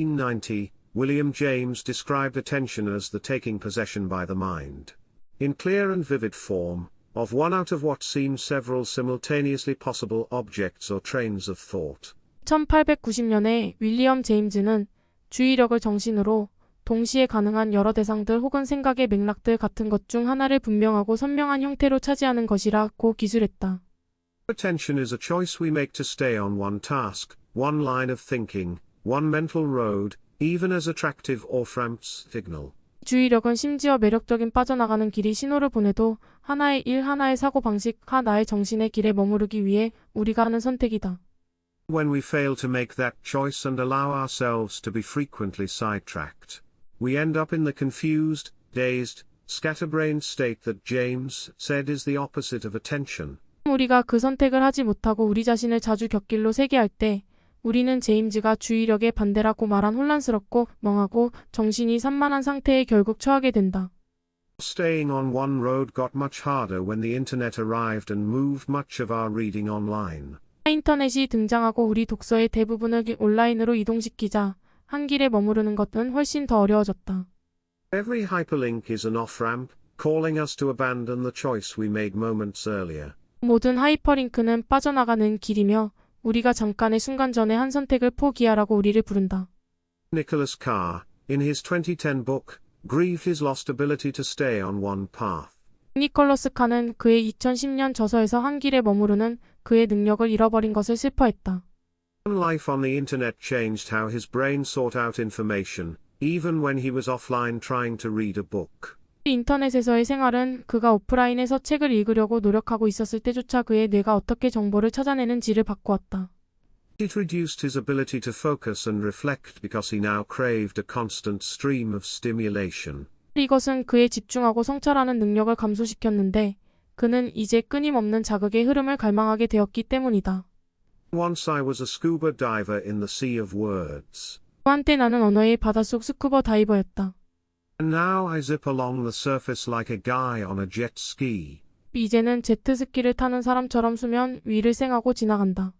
1890, William James described attention as the taking possession by the mind. In clear and vivid form, of one out of what seem several simultaneously possible objects or trains of thought. 1890년에 윌리엄 제임즈는 주의력을 정신으로 동시에 가능한 여러 대상들 혹은 생각의 맥락들 같은 것 중 하나를 분명하고 선명한 형태로 차지하는 것이라고 기술했다. Attention is a choice we make to stay on one task, one line of thinking, one mental road, even as attractive or framps signal. 주의력은 심지어 매력적인 빠져나가는 길이 신호를 보내도 하나의 일, 하나의 사고방식, 하나의 정신의 길에 머무르기 위해 우리가 하는 선택이다. When we fail to make that choice and allow ourselves to be frequently sidetracked, we end up in the confused, dazed, scatterbrained state that James said is the opposite of attention. 우리가 그 선택을 하지 못하고 우리 자신을 자주 곁길로 세게 할 때 우리는 제임즈가 주의력의 반대라고 말한 혼란스럽고 멍하고 정신이 산만한 상태에 결국 처하게 된다. Staying on one road got much harder when the internet arrived and moved much of our reading online. 인터넷이 등장하고 우리 독서의 대부분을 온라인으로 이동시키자 한 길에 머무르는 것은 훨씬 더 어려워졌다. Every hyperlink is an off-ramp, calling us to abandon the choice we made moments earlier. 모든 하이퍼링크는 빠져나가는 길이며 우리가 잠깐의 순간 전에 한 선택을 포기하라고 우리를 부른다. Nicholas Carr, in his 2010 book, grieved his lost ability to stay on one path. 니콜러스 칸은 그의 2010년 저서에서 한 길에 머무르는 그의 능력을 잃어버린 것을 슬퍼했다. Life on the internet changed how his brain sought out information, even when he was offline trying to read a book. 인터넷에서의 생활은 그가 오프라인에서 책을 읽으려고 노력하고 있었을 때조차 그의 뇌가 어떻게 정보를 찾아내는지를 바꾸었다. It reduced his ability to focus and reflect because he now craved a constant stream of stimulation. 이것은 그의 집중하고 성찰하는 능력을 감소시켰는데 그는 이제 끊임없는 자극의 흐름을 갈망하게 되었기 때문이다. Once I was a scuba diver in the sea of words. 한때 나는 언어의 바닷속 스쿠버 다이버였다. Now I zip along the surface like a guy on a jet ski. 이제는 제트스키를 타는 사람처럼 수면 위를 쌩하고 지나간다.